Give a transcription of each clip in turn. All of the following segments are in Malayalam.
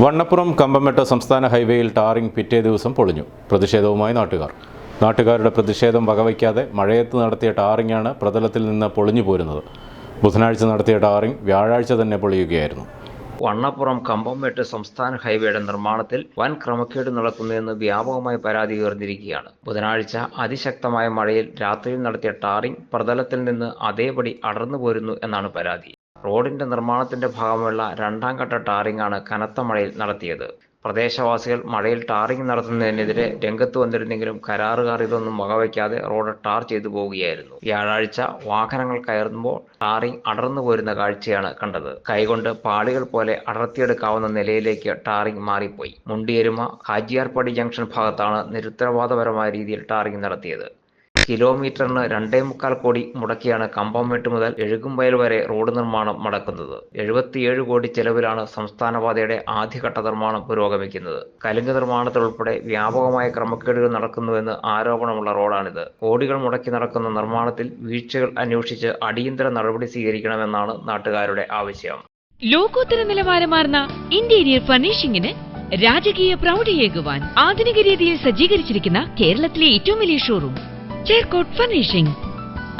വണ്ണപ്പുറം കമ്പമെട്ട സംസ്ഥാന ഹൈവേയിൽ ടാറിംഗ് പിറ്റേ ദിവസം പൊളിഞ്ഞു. പ്രതിഷേധവുമായി നാട്ടുകാർ. നാട്ടുകാരുടെ പ്രതിഷേധം വകവയ്ക്കാതെ മഴയത്ത് നടത്തിയ ടാറിങ്ങാണ് പ്രതലത്തിൽ നിന്ന് പൊളിഞ്ഞു പോരുന്നത്. ബുധനാഴ്ച നടത്തിയ ടാറിംഗ് വ്യാഴാഴ്ച തന്നെ പൊളിയുകയായിരുന്നു. വണ്ണപ്പുറം കമ്പംമേട്ട് സംസ്ഥാന ഹൈവേയുടെ നിർമ്മാണത്തിൽ വൻ ക്രമക്കേട് നടക്കുന്നതെന്ന് വ്യാപകമായി പരാതി ഉയർന്നിരിക്കുകയാണ്. ബുധനാഴ്ച അതിശക്തമായ മഴയിൽ രാത്രിയിൽ നടത്തിയ ടാറിംഗ് പ്രതലത്തിൽ നിന്ന് അതേപടി അടർന്നു പോരുന്നു എന്നാണ് പരാതി. റോഡിന്റെ നിർമ്മാണത്തിന്റെ ഭാഗമുള്ള രണ്ടാം ഘട്ട ടാറിംഗാണ് കനത്ത മഴയിൽ നടത്തിയത്. പ്രദേശവാസികൾ മഴയിൽ ടാറിംഗ് നടത്തുന്നതിനെതിരെ രംഗത്ത് വന്നിരുന്നെങ്കിലും കരാറുകാർ ഇതൊന്നും വകവയ്ക്കാതെ റോഡ് ടാർ ചെയ്തു പോവുകയായിരുന്നു. വ്യാഴാഴ്ച വാഹനങ്ങൾ കയറുമ്പോൾ ടാറിംഗ് അടർന്നു പോരുന്ന കാഴ്ചയാണ് കണ്ടത്. കൈകൊണ്ട് പാളികൾ പോലെ അടർത്തിയെടുക്കാവുന്ന നിലയിലേക്ക് ടാറിംഗ് മാറിപ്പോയി. മുണ്ടിയെരുമ ഹാജിയാർപ്പടി ജംഗ്ഷൻ ഭാഗത്താണ് നിരുത്തരവാദപരമായ രീതിയിൽ ടാറിംഗ് നടത്തിയത്. കിലോമീറ്ററിന് രണ്ടേ മുക്കാൽ കോടി മുടക്കിയാണ് കമ്പംമേട്ട് മുതൽ എഴുകുംവയൽ വരെ റോഡ് നിർമ്മാണം നടക്കുന്നത് എഴുപത്തിയേഴ് കോടി ചെലവിലാണ് സംസ്ഥാനപാതയുടെ ആദ്യഘട്ട നിർമ്മാണം പുരോഗമിക്കുന്നത്. കലുങ്ക് നിർമ്മാണത്തിലുൾപ്പെടെ വ്യാപകമായ ക്രമക്കേടുകൾ നടക്കുന്നുവെന്ന് ആരോപണമുള്ള റോഡാണിത്. കോടികൾ മുടക്കി നടക്കുന്ന നിർമ്മാണത്തിൽ വീഴ്ചകൾ അന്വേഷിച്ച് അടിയന്തര നടപടി സ്വീകരിക്കണമെന്നാണ് നാട്ടുകാരുടെ ആവശ്യം. ലോകോത്തര നിലവാരമാർന്ന ഇന്റീരിയർ ഫർണിഷിംഗിന് രാജകീയ പ്രൗഢിയേകുവാൻ ആധുനിക രീതിയിൽ സജ്ജീകരിച്ചിരിക്കുന്ന കേരളത്തിലെ ഏറ്റവും വലിയ ഷോറൂം. ചേർക്കോട്ട് ഫർണിഷിംഗ്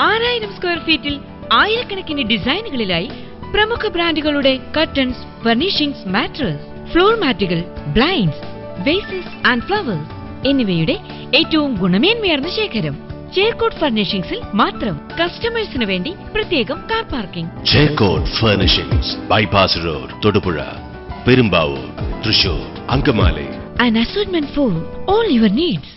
ആറായിരം സ്ക്വയർ ഫീറ്റിൽ ആയിരക്കണക്കിന് ഡിസൈനുകളിലായി പ്രമുഖ ബ്രാൻഡുകളുടെ കർട്ടൻസ് ഫർണിഷിംഗ്സ് മാട്രസ് ഫ്ലോർ മാറ്റുകൾ ബ്ലൈൻഡ്സ് വേസസ് ആൻഡ് ഫ്ലവേഴ്സ് എന്നിവയുടെ ഏറ്റവും ഗുണമേന്മയാർന്ന ശേഖരം. ചേർക്കോട്ട് ഫർണിഷിംഗ്സിൽ മാത്രം കസ്റ്റമേഴ്സിന് വേണ്ടി പ്രത്യേകം car parking Cherkot furnishings bypass road Thodupuzha Perumbavoor Thrissur Angamaly. An assortment for all your needs.